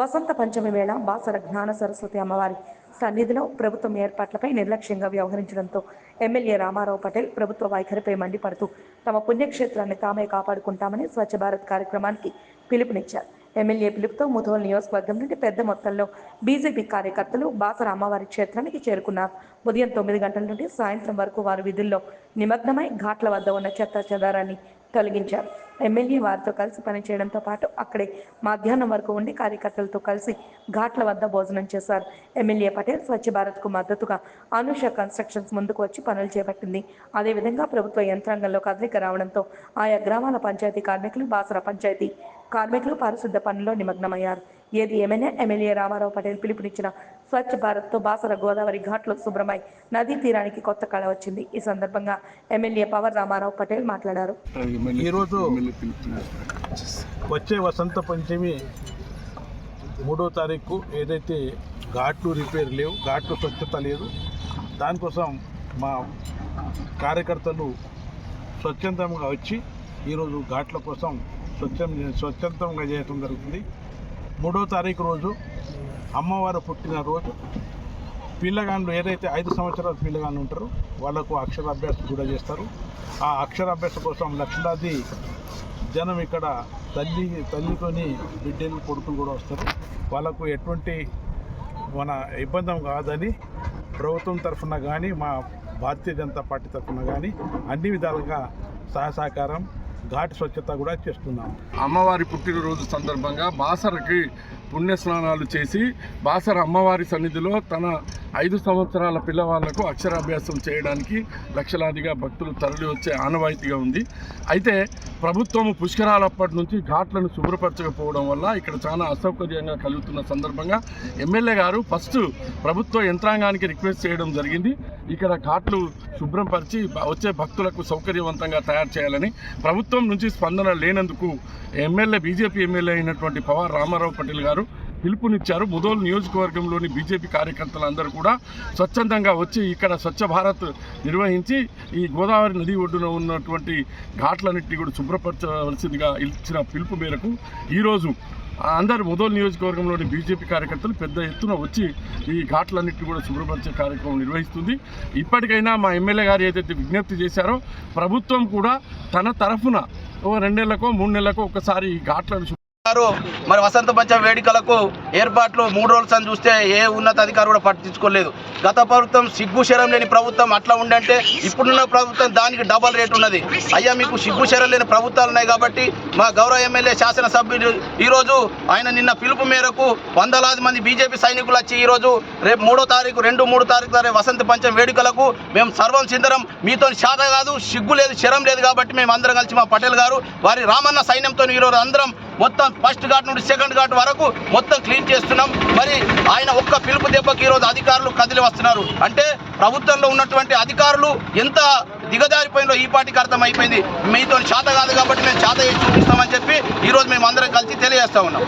వసంత పంచమి వేళ బాసర జ్ఞాన సరస్వతి అమ్మవారి సన్నిధిలో ప్రభుత్వం ఏర్పాట్లపై నిర్లక్ష్యంగా వ్యవహరించడంతో ఎమ్మెల్యే రామారావు పటేల్ ప్రభుత్వ వైఖరిపై మండిపడుతూ తమ పుణ్యక్షేత్రాన్ని తామే కాపాడుకుంటామని స్వచ్ఛ భారత్ కార్యక్రమానికి పిలుపునిచ్చారు. ఎమ్మెల్యే పిలుపుతో ముధోల్ నియోజకవర్గం నుండి పెద్ద మొత్తంలో బీజేపీ కార్యకర్తలు బాసర అమ్మవారి క్షేత్రానికి చేరుకున్నారు. ఉదయం తొమ్మిది గంటల నుండి సాయంత్రం వరకు వారు విధుల్లో నిమగ్నమై ఘాట్ల వద్ద ఉన్న చెత్త చెదారాన్ని తొలగించారు ఎమ్మెల్యే వారితో కలిసి పనిచేయడంతో పాటు అక్కడే మధ్యాహ్నం వరకు ఉండి కార్యకర్తలతో కలిసి ఘాట్ల వద్ద భోజనం చేశారు. ఎమ్మెల్యే పటేల్ స్వచ్ఛ భారత్కు మద్దతుగా అనుష కన్స్ట్రక్షన్స్ ముందుకు వచ్చి పనులు చేపట్టింది. అదేవిధంగా ప్రభుత్వ యంత్రాంగంలో కదలిక రావడంతో ఆయా గ్రామాల పంచాయతీ కార్మికులు బాసర పంచాయతీ కార్మికులు పారిశుద్ధ పనుల్లో నిమగ్నమయ్యారు. ఏది ఏమైనా ఎమ్మెల్యే రామారావు పటేల్ పిలుపునిచ్చిన స్వచ్ఛ భారత్తో బాసర గోదావరి ఘాట్లో శుభ్రమై నదీ తీరానికి కొత్త కళ వచ్చింది. ఈ సందర్భంగా ఎమ్మెల్యే పవర్ రామారావు పటేల్ మాట్లాడారు. ఈరోజు వచ్చే వసంత పంచమి మూడో తారీఖు ఏదైతే ఘాట్లు రిపేర్ లేవు ఘాట్లు స్వచ్ఛత లేదు దానికోసం మా కార్యకర్తలు స్వచ్ఛందంగా వచ్చి ఈరోజు ఘాట్ల కోసం స్వచ్ఛం స్వచ్ఛందంగా చేయడం జరుగుతుంది. మూడో తారీఖు రోజు అమ్మవారు పుట్టిన రోజు పిల్లగాళ్ళు ఏదైతే ఐదు సంవత్సరాల పిల్లగాళ్ళు ఉంటారో వాళ్ళకు అక్షరాభ్యాసం కూడా చేస్తారు. ఆ అక్షరాభ్యాసం కోసం లక్షలాది జనం ఇక్కడ తల్లి తల్లితోని బిడ్డలు కొడుకులు కూడా వస్తారు. వాళ్ళకు ఎటువంటి మన ఇబ్బంది కాదని ప్రభుత్వం తరఫున కానీ మా భారతీయ జనతా పార్టీ తరఫున కానీ అన్ని విధాలుగా సహసహకారం సహకారం ఘాట్ స్వచ్ఛత కూడా చేస్తున్నాం. అమ్మవారి పుట్టినరోజు సందర్భంగా బాసరకి పుణ్యస్నానాలు చేసి బాసర అమ్మవారి సన్నిధిలో తన ఐదు సంవత్సరాల పిల్లవాళ్ళకు అక్షరాభ్యాసం చేయడానికి లక్షలాదిగా భక్తులు తరలి వచ్చే ఆనవాయితీగా ఉంది. అయితే ప్రభుత్వం పుష్కరాలప్పటి నుంచి ఘాట్లను శుభ్రపరచకపోవడం వల్ల ఇక్కడ చాలా అసౌకర్యంగా కలుగుతున్న సందర్భంగా ఎమ్మెల్యే గారు ఫస్ట్ ప్రభుత్వ యంత్రాంగానికి రిక్వెస్ట్ చేయడం జరిగింది. ఇక్కడ ఘాట్లు శుభ్రపరిచి వచ్చే భక్తులకు సౌకర్యవంతంగా తయారు చేయాలని ప్రభుత్వం నుంచి స్పందన లేనందుకు ఎమ్మెల్యే బీజేపీ ఎమ్మెల్యే అయినటువంటి పవార్ రామారావు పటేల్ గారు పిలుపునిచ్చారు. ముదోల్ నియోజకవర్గంలోని బీజేపీ కార్యకర్తలందరూ కూడా స్వచ్ఛందంగా వచ్చి ఇక్కడ స్వచ్ఛ భారత్ నిర్వహించి ఈ గోదావరి నది ఒడ్డున ఉన్నటువంటి ఘాట్లన్నింటినీ కూడా శుభ్రపరచవలసిందిగా ఇచ్చిన పిలుపు మేరకు ఈరోజు అందరు ముదోల్ నియోజకవర్గంలోని బీజేపీ కార్యకర్తలు పెద్ద ఎత్తున వచ్చి ఈ ఘాట్లన్నింటినీ కూడా శుభ్రపరిచే కార్యక్రమం నిర్వహిస్తుంది. ఇప్పటికైనా మా ఎమ్మెల్యే గారు ఏదైతే విజ్ఞప్తి చేశారో ప్రభుత్వం కూడా తన తరఫున ఓ రెండేళ్ళకో మూడు నెలలకో ఒకసారి ఈ ఘాట్లను గారు మరి వసంత పంచమి వేడుకలకు ఏర్పాట్లు మూడు రోజులు అని చూస్తే ఏ ఉన్నతాధికారు కూడా పట్టించుకోలేదు. గత ప్రభుత్వం సిగ్గు శరం లేని ప్రభుత్వం అట్లా ఉండంటే ఇప్పుడున్న ప్రభుత్వం దానికి డబల్ రేట్ ఉన్నది. అయ్యా మీకు సిగ్గు శరం లేని ప్రభుత్వాలు ఉన్నాయి కాబట్టి మా గౌరవ ఎమ్మెల్యే శాసనసభ్యులు ఈరోజు ఆయన నిన్న పిలుపు మేరకు వందలాది మంది బీజేపీ సైనికులు వచ్చి ఈరోజు రేపు మూడో తారీఖు రెండు మూడు తారీఖు తారీఖు వసంత పంచమి వేడుకలకు మేము సర్వం సిందరం మీతో శాత కాదు సిగ్గు లేదు శరం లేదు కాబట్టి మేము అందరం కలిసి మా పటేల్ గారు వారి రామన్న సైన్యంతో ఈరోజు అందరం మొత్తం ఫస్ట్ ఘాట్ నుండి సెకండ్ ఘాట్ వరకు మొత్తం క్లీన్ చేస్తున్నాం. మరి ఆయన ఒక్క పిలుపు దెబ్బకి ఈరోజు అధికారులు కదిలి వస్తున్నారు. అంటే ప్రభుత్వంలో ఉన్నటువంటి అధికారులు ఎంత దిగజారిపోయిందో ఈ పాటికి అర్థమైపోయింది. మీతో శాత కాదు కాబట్టి మేము శాత చేసి చూపిస్తామని చెప్పి ఈరోజు మేము అందరం కలిసి తెలియజేస్తా ఉన్నాం.